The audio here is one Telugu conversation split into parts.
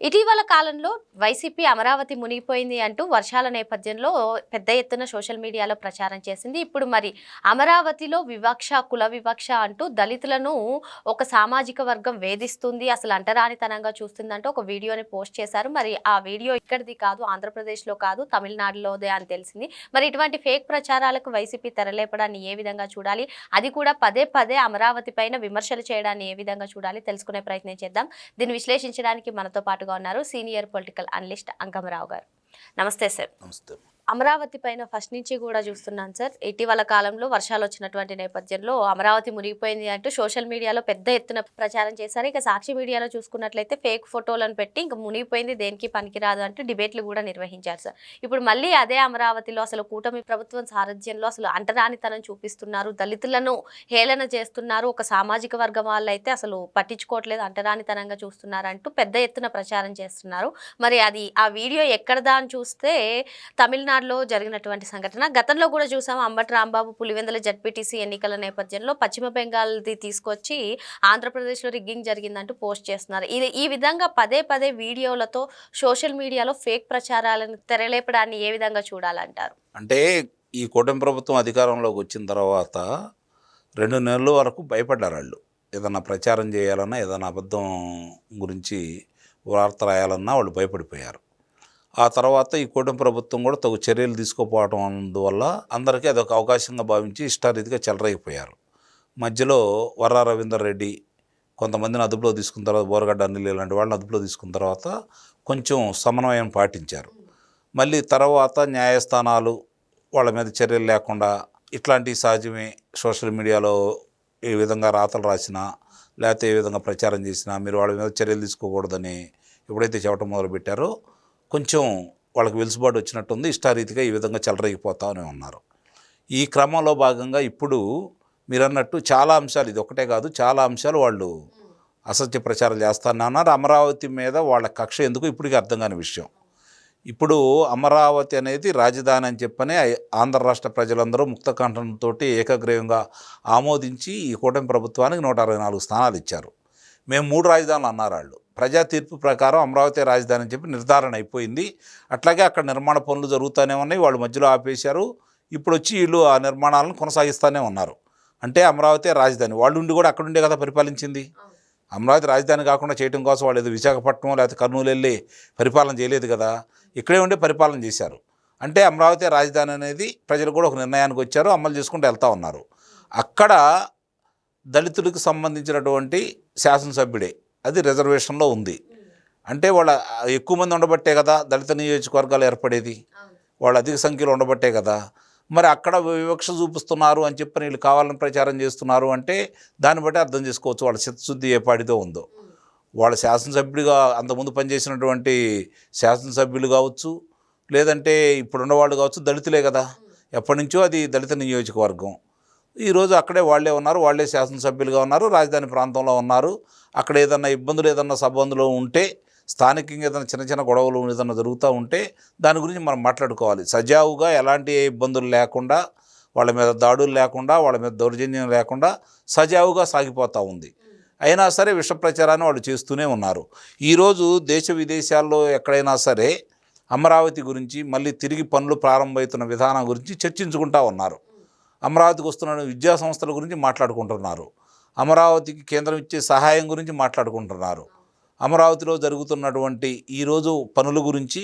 ఇటీవల కాలంలో వైసీపీ అమరావతి మునిగిపోయింది అంటూ వర్షాల నేపథ్యంలో పెద్ద ఎత్తున సోషల్ మీడియాలో ప్రచారం చేసింది. ఇప్పుడు మరి అమరావతిలో వివక్ష కుల వివక్ష అంటూ దళితులను ఒక సామాజిక వర్గం వేధిస్తుంది అసలు అంటరానితనంగా చూస్తుందంటూ ఒక వీడియోని పోస్ట్ చేశారు. మరి ఆ వీడియో ఇక్కడిది కాదు ఆంధ్రప్రదేశ్లో కాదు తమిళనాడులోదే అని తెలిసింది. మరి ఇటువంటి ఫేక్ ప్రచారాలకు వైసీపీ తెరలేపడాన్ని ఏ విధంగా చూడాలి? అది కూడా పదే పదే అమరావతి పైన విమర్శలు చేయడాన్ని ఏ విధంగా చూడాలి? తెలుసుకునే ప్రయత్నం చేద్దాం. దీన్ని విశ్లేషించడానికి మనతో పాటు పాటుగా ఉన్నారు సీనియర్ పొలిటికల్ అనలిస్ట్ అంకమరావు గారు. నమస్తే సార్. నమస్తే. అమరావతి పైన ఫస్ట్ నుంచి కూడా చూస్తున్నాను సార్. ఇటీవల కాలంలో వర్షాలు వచ్చినటువంటి నేపథ్యంలో అమరావతి మునిగిపోయింది అంటూ సోషల్ మీడియాలో పెద్ద ఎత్తున ప్రచారం చేశారు. ఇక సాక్షి మీడియాలో చూసుకున్నట్లయితే ఫేక్ ఫోటోలను పెట్టి ఇంకా మునిగిపోయింది దేనికి పనికిరాదు అంటూ డిబేట్లు కూడా నిర్వహించారు సార్. ఇప్పుడు మళ్ళీ అదే అమరావతిలో అసలు కూటమి ప్రభుత్వం సారథ్యంలో అసలు అంటరానితనం చూపిస్తున్నారు. దళితులను హేళన చేస్తున్నారు. ఒక సామాజిక వర్గం వాళ్ళు అయితే అసలు పట్టించుకోవట్లేదు అంటరానితనంగా చూస్తున్నారు అంటూ పెద్ద ఎత్తున ప్రచారం చేస్తున్నారు. మరి అది ఆ వీడియో ఎక్కడదా అని చూస్తే కాకినాడలో జరిగినటువంటి సంఘటన. గతంలో కూడా చూసాం అంబటి రాంబాబు పులివెందుల జడ్పీటీసీ ఎన్నికల నేపథ్యంలో పశ్చిమ బెంగాల్ది తీసుకొచ్చి ఆంధ్రప్రదేశ్లో రిగ్గింగ్ జరిగిందంటూ పోస్ట్ చేస్తున్నారు. ఇది ఈ విధంగా పదే పదే వీడియోలతో సోషల్ మీడియాలో ఫేక్ ప్రచారాలను తెరలేపడాన్ని ఏ విధంగా చూడాలంటారు? అంటే ఈ కూటమి ప్రభుత్వం అధికారంలోకి వచ్చిన తర్వాత రెండు నెలల వరకు భయపడ్డారు వాళ్ళు. ఏదైనా ప్రచారం చేయాలన్నా ఏదైనా అబద్ధం గురించి వార్త రాయాలన్నా వాళ్ళు భయపడిపోయారు. ఆ తర్వాత ఈ కూటమి ప్రభుత్వం కూడా తగు చర్యలు తీసుకోపోవడం అందువల్ల అందరికీ అదొక అవకాశంగా భావించి ఇష్టారీతిగా చెలరైపోయారు మధ్యలో వర్రా రవీందర్ రెడ్డి కొంతమందిని అదుపులో తీసుకున్న తర్వాత బోరగడ్డ అనిల్ ఇలాంటి వాళ్ళని అదుపులో తీసుకున్న తర్వాత కొంచెం సమన్వయం పాటించారు. మళ్ళీ తర్వాత న్యాయస్థానాలు వాళ్ళ మీద చర్యలు లేకుండా ఇట్లాంటి సహజమే సోషల్ మీడియాలో ఏ విధంగా రాతలు రాసినా లేకపోతే ఏ విధంగా ప్రచారం చేసినా మీరు వాళ్ళ మీద చర్యలు తీసుకోకూడదని ఎప్పుడైతే చెప్పడం మొదలుపెట్టారో కొంచెం వాళ్ళకి వెలుసుబాటు వచ్చినట్టుంది. ఇష్టారీతిగా ఈ విధంగా చెలరేగిపోతామని ఉన్నారు. ఈ క్రమంలో భాగంగా ఇప్పుడు మీరు అన్నట్టు చాలా అంశాలు ఇది ఒకటే కాదు చాలా అంశాలు వాళ్ళు అసత్య ప్రచారం చేస్తానన్నారు. అమరావతి మీద వాళ్ళ కక్ష ఎందుకు ఇప్పటికీ అర్థం కాని విషయం. ఇప్పుడు అమరావతి అనేది రాజధాని అని చెప్పని ఆంధ్ర రాష్ట్ర ప్రజలందరూ ముక్తకంఠంతో ఏకగ్రీవంగా ఆమోదించి ఈ కూటమి ప్రభుత్వానికి నూట అరవై నాలుగు స్థానాలు ఇచ్చారు. మేము మూడు రాజధానులు అన్నారు వాళ్ళు. ప్రజా తీర్పు ప్రకారం అమరావతి రాజధాని అని చెప్పి నిర్ధారణ అయిపోయింది. అట్లాగే అక్కడ నిర్మాణ పనులు జరుగుతూనే ఉన్నాయి. వాళ్ళు మధ్యలో ఆపేశారు. ఇప్పుడు వచ్చి వీళ్ళు ఆ నిర్మాణాలను కొనసాగిస్తూనే ఉన్నారు. అంటే అమరావతి రాజధాని. వాళ్ళు ఉండి కూడా అక్కడ ఉండే కదా పరిపాలించింది. అమరావతి రాజధాని కాకుండా చేయడం కోసం వాళ్ళు ఏదో విశాఖపట్నం లేకపోతే కర్నూలు వెళ్ళి పరిపాలన చేయలేదు కదా. ఇక్కడే ఉండి పరిపాలన చేశారు. అంటే అమరావతి రాజధాని అనేది ప్రజలు కూడా ఒక నిర్ణయానికి వచ్చారు. అమలు చేసుకుంటూ వెళ్తూ ఉన్నారు. అక్కడ దళితులకు సంబంధించినటువంటి శాసనసభ్యుడే అది రిజర్వేషన్లో ఉంది. అంటే వాళ్ళ ఎక్కువ మంది ఉండబట్టే కదా దళిత నియోజకవర్గాలు ఏర్పడేది. వాళ్ళు అధిక సంఖ్యలో ఉండబట్టే కదా. మరి అక్కడ వివక్ష చూపిస్తున్నారు అని చెప్పి వీళ్ళు కావాలని ప్రచారం చేస్తున్నారు అంటే దాన్ని బట్టి అర్థం చేసుకోవచ్చు వాళ్ళ చిత్తశుద్ధి ఏ పాడితో ఉందో. వాళ్ళ శాసనసభ్యుడిగా అంతకుముందు పనిచేసినటువంటి శాసనసభ్యులు కావచ్చు లేదంటే ఇప్పుడున్న వాళ్ళు కావచ్చు దళితులే కదా. ఎప్పటి నుంచో అది దళిత నియోజకవర్గం. ఈరోజు అక్కడే వాళ్ళే ఉన్నారు వాళ్ళే శాసనసభ్యులుగా ఉన్నారు రాజధాని ప్రాంతంలో ఉన్నారు. అక్కడ ఏదన్నా ఇబ్బందులు ఏదన్నా సబ్బందులు ఉంటే స్థానికంగా ఏదైనా చిన్న చిన్న గొడవలు ఏదైనా జరుగుతూ ఉంటే దాని గురించి మనం మాట్లాడుకోవాలి. సజావుగా ఎలాంటి ఇబ్బందులు లేకుండా వాళ్ళ మీద దాడులు లేకుండా వాళ్ళ మీద దౌర్జన్యం లేకుండా సజావుగా సాగిపోతూ ఉంది. అయినా సరే విష ప్రచారాన్ని వాళ్ళు చేస్తూనే ఉన్నారు. ఈరోజు దేశ విదేశాల్లో ఎక్కడైనా సరే అమరావతి గురించి మళ్ళీ తిరిగి పనులు ప్రారంభమవుతున్న విధానం గురించి చర్చించుకుంటూ ఉన్నారు. అమరావతికి వస్తున్న విద్యా సంస్థల గురించి మాట్లాడుకుంటున్నారు. అమరావతికి కేంద్రం ఇచ్చే సహాయం గురించి మాట్లాడుకుంటున్నారు. అమరావతిలో జరుగుతున్నటువంటి ఈరోజు పనుల గురించి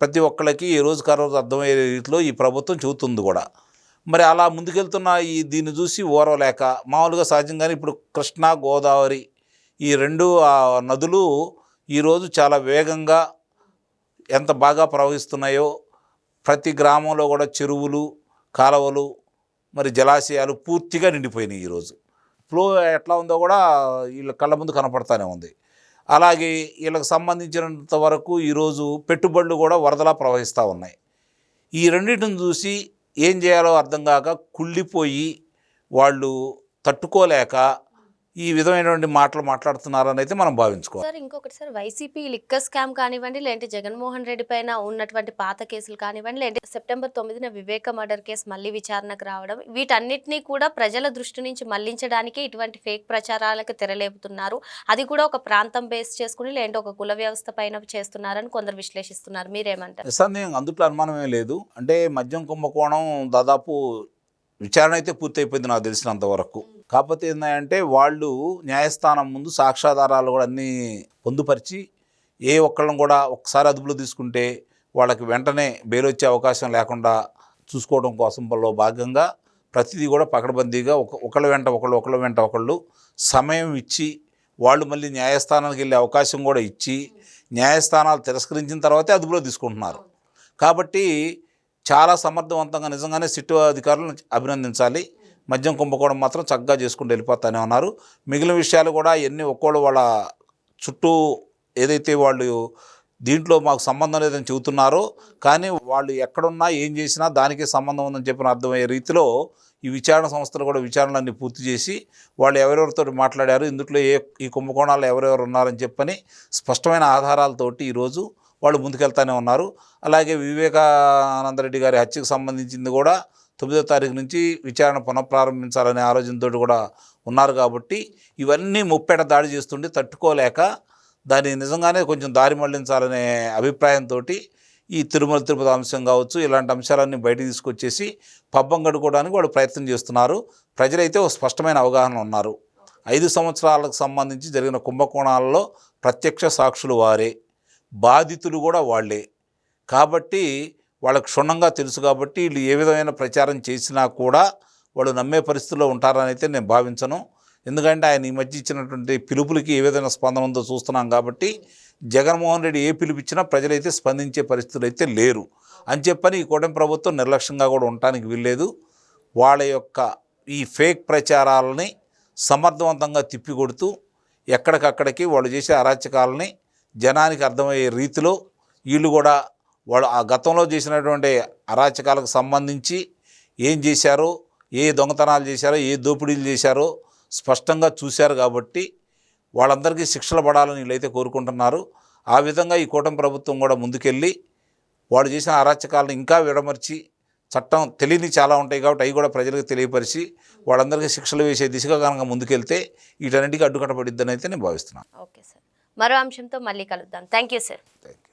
ప్రతి ఒక్కళ్ళకి ఈ రోజు కరోజు అర్థమయ్యే రీతిలో ఈ ప్రభుత్వం చెబుతుంది కూడా. మరి అలా ముందుకెళ్తున్న ఈ దీన్ని చూసి ఓరవలేక మామూలుగా సహజంగానే ఇప్పుడు కృష్ణా గోదావరి ఈ రెండు ఆ నదులు ఈరోజు చాలా వేగంగా ఎంత బాగా ప్రవహిస్తున్నాయో ప్రతి గ్రామంలో కూడా చెరువులు కాలువలు మరి జలాశయాలు పూర్తిగా నిండిపోయినాయి ఈరోజు ఫ్లో ఎట్లా ఉందో కూడా వీళ్ళ కళ్ళ ముందు కనపడతానే ఉంది. అలాగే వీళ్ళకి సంబంధించినంత వరకు ఈరోజు పెట్టుబడులు కూడా వరదలా ప్రవహిస్తూ ఉన్నాయి. ఈ రెండింటిని చూసి ఏం చేయాలో అర్థం కాక కుళ్ళిపోయి వాళ్ళు తట్టుకోలేక ఈ విధమైనటువంటి మాటలు మాట్లాడుతున్నారని అయితే మనం భావించుకోవాలి. సార్ ఇంకొకటి సార్ వైసీపీ లిక్కర్ స్కామ్ కానివ్వండి లేదంటే జగన్మోహన్ రెడ్డి పైన ఉన్నటువంటి పాత కేసులు కానివ్వండి లేదంటే సెప్టెంబర్ తొమ్మిదిన వివేక మర్డర్ కేసు మళ్ళీ విచారణకు రావడం వీటన్నిటినీ కూడా ప్రజల దృష్టి నుంచి మళ్ళించడానికి ఇటువంటి ఫేక్ ప్రచారాలకు తెరలేపుతున్నారు. అది కూడా ఒక ప్రాంతం బేస్ చేసుకుని లేదంటే ఒక కుల వ్యవస్థ పైన చేస్తున్నారని కొందరు విశ్లేషిస్తున్నారు. మీరేమంటారు? సార్ నేను అందుట్లో అనుమానమే లేదు. అంటే మద్యం కుంభకోణం దాదాపు విచారణ అయితే పూర్తయిపోయింది నాకు తెలిసినంత వరకు. కాకపోతే ఏంటంటే వాళ్ళు న్యాయస్థానం ముందు సాక్ష్యాధారాలు కూడా అన్నీ పొందుపరిచి ఏ ఒక్కళ్ళని కూడా ఒకసారి అదుపులో తీసుకుంటే వాళ్ళకి వెంటనే బెయిల్ వచ్చే అవకాశం లేకుండా చూసుకోవడం కోసంలో భాగంగా ప్రతిదీ కూడా పకడబందీగా ఒక ఒకళ్ళ వెంట ఒకళ్ళు ఒకళ్ళ వెంట ఒకళ్ళు సమయం ఇచ్చి వాళ్ళు మళ్ళీ న్యాయస్థానానికి వెళ్ళే అవకాశం కూడా ఇచ్చి న్యాయస్థానాలు తిరస్కరించిన తర్వాతే అదుపులో తీసుకుంటున్నారు. కాబట్టి చాలా సమర్థవంతంగా నిజంగానే సిట్టు అధికారులను అభినందించాలి. మద్యం కుంభకోణం మాత్రం చక్కగా చేసుకుంటూ వెళ్ళిపోతానే ఉన్నారు. మిగిలిన విషయాలు కూడా ఎన్ని ఒక్కోళ్ళు వాళ్ళ చుట్టూ ఏదైతే వాళ్ళు దీంట్లో మాకు సంబంధం లేదని చెబుతున్నారో కానీ వాళ్ళు ఎక్కడున్నా ఏం చేసినా దానికి సంబంధం ఉందని చెప్పిన అర్థమయ్యే రీతిలో ఈ విచారణ సంస్థలు కూడా విచారణలన్నీ పూర్తి చేసి వాళ్ళు ఎవరెవరితో మాట్లాడారు ఇందులో ఏ ఈ కుంభకోణాలు ఎవరెవరు ఉన్నారని చెప్పని స్పష్టమైన ఆధారాలతోటి ఈరోజు వాళ్ళు ముందుకెళ్తానే ఉన్నారు. అలాగే వివేకానందరెడ్డి గారి హత్యకు సంబంధించింది కూడా తొమ్మిదో తారీఖు నుంచి విచారణ పునఃప్రారంభించాలనే ఆలోచనతో కూడా ఉన్నారు కాబట్టి ఇవన్నీ ముప్పేట దాడి చేస్తుంటే తట్టుకోలేక దాన్ని నిజంగానే కొంచెం దారి మళ్ళించాలనే అభిప్రాయంతో ఈ తిరుమల తిరుపతి అంశం కావచ్చు ఇలాంటి అంశాలన్నీ బయట తీసుకొచ్చేసి పబ్బం గడుకోవడానికి వాళ్ళు ప్రయత్నం చేస్తున్నారు. ప్రజలైతే ఒక స్పష్టమైన అవగాహన ఉన్నారు. ఐదు సంవత్సరాలకు సంబంధించి జరిగిన కుంభకోణాలలో ప్రత్యక్ష సాక్షులు వారే బాధితులు కూడా వాళ్ళే కాబట్టి వాళ్ళకు క్షుణ్ణంగా తెలుసు కాబట్టి వీళ్ళు ఏ విధమైన ప్రచారం చేసినా కూడా వాళ్ళు నమ్మే పరిస్థితిలో ఉంటారని అయితే నేను భావించను. ఎందుకంటే ఆయన ఈ మధ్య ఇచ్చినటువంటి పిలుపులకి ఏ విధమైన స్పందన ఉందో చూస్తున్నాం కాబట్టి జగన్మోహన్ రెడ్డి ఏ పిలుపు ఇచ్చినా ప్రజలైతే స్పందించే పరిస్థితులు అయితే లేరు. అని చెప్పని ఈ కూటమి ప్రభుత్వం నిర్లక్ష్యంగా కూడా ఉండటానికి వీల్లేదు. వాళ్ళ యొక్క ఈ ఫేక్ ప్రచారాలని సమర్థవంతంగా తిప్పికొడుతూ ఎక్కడికక్కడికి వాళ్ళు చేసే అరాచకాలని జనానికి అర్థమయ్యే రీతిలో వీళ్ళు కూడా వాళ్ళు ఆ గతంలో చేసినటువంటి అరాచకాలకు సంబంధించి ఏం చేశారో? ఏ దొంగతనాలు చేశారో? ఏ దోపిడీలు చేశారో? స్పష్టంగా చూశారు కాబట్టి వాళ్ళందరికీ శిక్షలు పడాలని వీళ్ళైతే కోరుకుంటున్నారు. ఆ విధంగా ఈ కూటమి ప్రభుత్వం కూడా ముందుకెళ్ళి వాళ్ళు చేసిన అరాచకాలను ఇంకా విడమర్చి చట్టం తెలియని చాలా ఉంటాయి కాబట్టి అవి కూడా ప్రజలకు తెలియపరిచి వాళ్ళందరికీ శిక్షలు వేసే దిశగా కనుక ముందుకెళ్తే వీటన్నిటికీ అడ్డుకట్టబడిద్దని అయితే నేను భావిస్తున్నాను. Okay sir. మరో అంశంతో మళ్ళీ కలుద్దాం. Thank you sir. థ్యాంక్